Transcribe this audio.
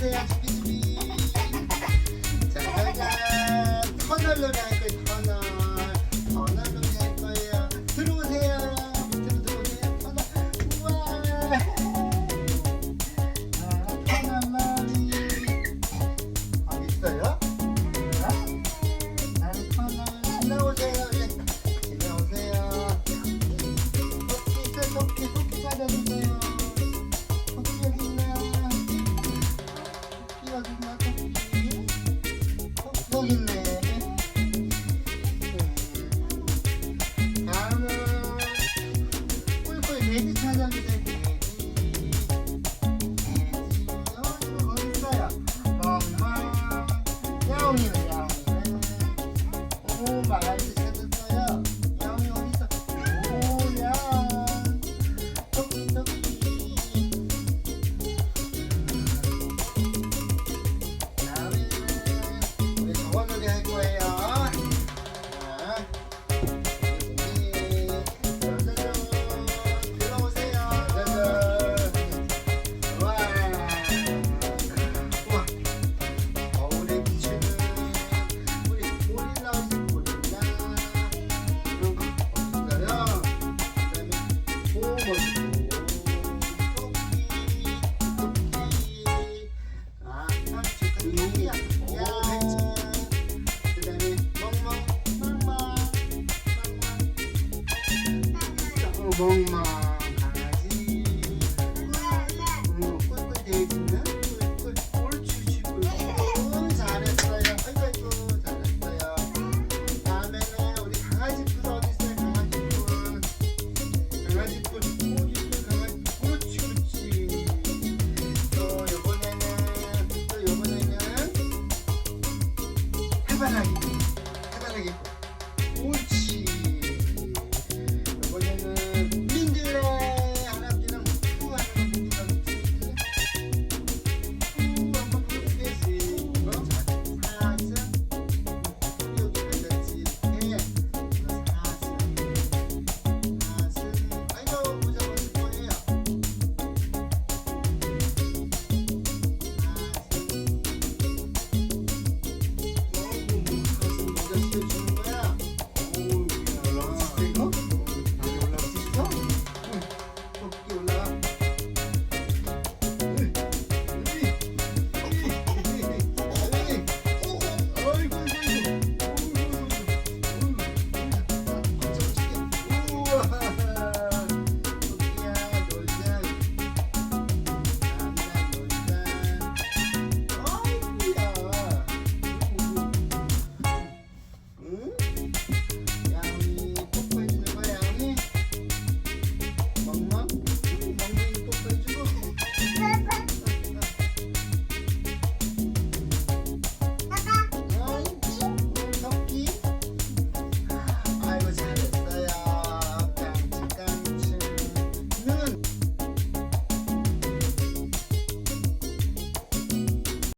안녕하세요, 지비지비. 자, 저희가 터널로는 구멍만 가야지. 응, 꿀꿀 대주는 꿀꿀 꿀치치 꿀꿀 잘했어요. 아이고 잘했어요. 다음에는 우리 강아지 꿀 어디 있어요? 강아지 꿀. 강아지 꿀 어디 있어요? 강아지 꿀치 꿀치. 또 요번에는 또 요번에는 해바라기 해바라기 꿀. 옳지.